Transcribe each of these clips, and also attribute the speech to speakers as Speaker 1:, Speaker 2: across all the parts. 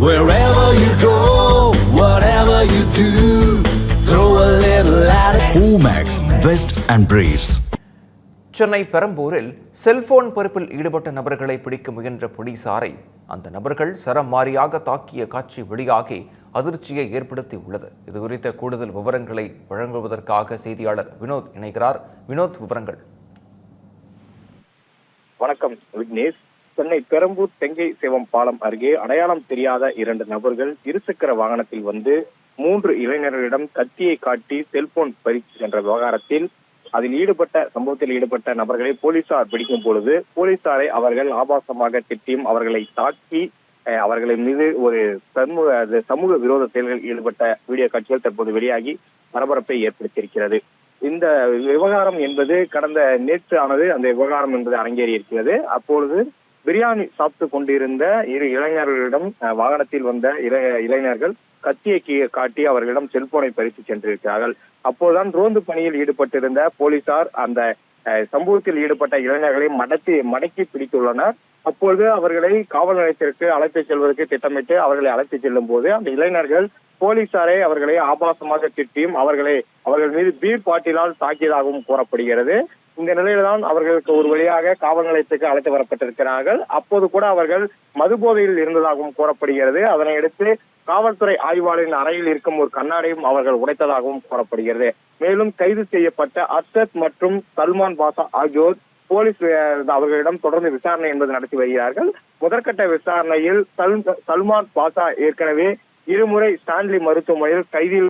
Speaker 1: Wherever you go, whatever you do, throw a little at it. Omax, Vest and Briefs.
Speaker 2: Chennai பெரம்பூரில் cellphone பறிப்பில் ஈடுபட்ட நபர்களை பிடிக்க முயன்ற போலீசாரை அந்த நபர்கள் சரம் மாறியாக தாக்கிய காட்சி வெளியாகி அதிர்ச்சியை ஏற்படுத்தி உள்ளது இது குறித்த கூடுதல் விவரங்களை வழங்குவதற்காக செய்தியாளர் வினோத் இணைகிறார் வினோத் விவரங்கள்
Speaker 3: வணக்கம் விக்னேஷ் சென்னை பெரம்பூர் தெங்கை சேவம் பாலம் அருகே அடையாளம் தெரியாத இரண்டு நபர்கள் இருசக்கர வாகனத்தில் வந்து மூன்று இளைஞர்களிடம் கத்தியை காட்டி செல்போன் பறித்து சென்ற விவகாரத்தில் அதில் ஈடுபட்ட சம்பவத்தில் ஈடுபட்ட நபர்களை போலீசார் பிடிக்கும் பொழுது போலீசாரை அவர்கள் ஆபாசமாக திட்டியும் அவர்களை தாக்கி அஹ், மீது ஒரு சமூக சமூக விரோத செயல்களில் ஈடுபட்ட வீடியோ காட்சிகள் தற்போது வெளியாகி பரபரப்பை ஏற்படுத்தியிருக்கிறது. இந்த விவகாரம் என்பது கடந்த நேற்று ஆனது அந்த விவகாரம் என்பது அரங்கேறி இருக்கிறது அப்பொழுது பிரியாணி சாப்பிட்டு கொண்டிருந்த இரு இளைஞர்களிடம் வாகனத்தில் வந்த இளை- இளைஞர்கள் கத்தியை காட்டி அவர்களிடம் செல்போனை பறித்து சென்றிருக்கிறார்கள். அப்போதுதான் ரோந்து பணியில் ஈடுபட்டிருந்த போலீசார் அந்த சம்பவத்தில் ஈடுபட்ட இளைஞர்களை மடத்தி மடக்கி பிடித்துள்ளனர். அப்பொழுது அவர்களை காவல் நிலையத்திற்கு அழைத்து செல்வதற்கு திட்டமிட்டு அவர்களை அழைத்து செல்லும் போது அந்த இளைஞர்கள் போலீசாரை அவர்களை ஆபாசமாக திட்டியும் அவர்களை அவர்கள் மீது பீர் பாட்டிலால் தாக்கியதாகவும் கூறப்படுகிறது. இந்த நிலையில்தான் அவர்களுக்கு ஒரு வழியாக காவல் நிலையத்துக்கு அழைத்து வரப்பட்டிருக்கிறார்கள். அப்போது கூட அவர்கள் மதுபோதையில் இருந்ததாகவும் கூறப்படுகிறது. அதனை அடுத்து காவல்துறை ஆய்வாளரின் அறையில் இருக்கும் ஒரு கண்ணாடியும் அவர்கள் உடைத்ததாகவும் கூறப்படுகிறது. மேலும் கைது செய்யப்பட்ட அர்ஷத் மற்றும் சல்மான் பாஷா ஆகியோர் போலீஸ் அவர்களிடம் தொடர்ந்து விசாரணை என்பது நடத்தி வருகிறார்கள். முதற்கட்ட விசாரணையில் சல்- சல்மான் பாஷா ஏற்கனவே இருமுறை ஸ்டான்லி மருத்துவமனையில்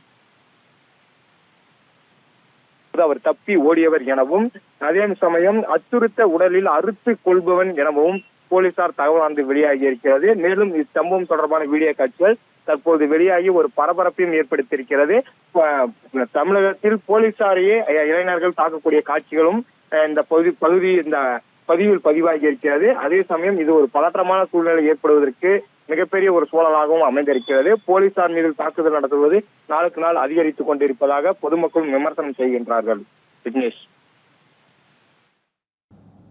Speaker 3: இருந்து அவர் தப்பி ஓடியவர் எனவும் அதே சமயம் அச்சுறுத்த உடலில் அறுத்து கொள்பவன் எனவும் போலீசார் தகவலானது வெளியாகி இருக்கிறது. மேலும் இச்சம்பவம் தொடர்பான வீடியோ காட்சிகள் தற்போது வெளியாகி ஒரு பரபரப்பையும் ஏற்படுத்தியிருக்கிறது. தமிழகத்தில் போலீசாரையே இளைஞர்கள் தாக்கக்கூடிய காட்சிகளும் இந்த பகுதி பகுதி இந்த பதிவில் பதிவாகி இருக்கிறது. அதே சமயம் இது ஒரு பதற்றமான சூழ்நிலை ஏற்படுவதற்கு மிகப்பெரிய ஒரு சூழலாகவும் அமைந்திருக்கிறது. போலீசார் மீது தாக்குதல் நடத்துவது நாளுக்கு நாள் அதிகரித்துக் கொண்டிருப்பதாக பொதுமக்கள் விமர்சனம் செய்கின்றார்கள். விக்னேஷ்.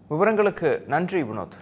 Speaker 2: விவரங்களுக்கு நன்றி வினோத்.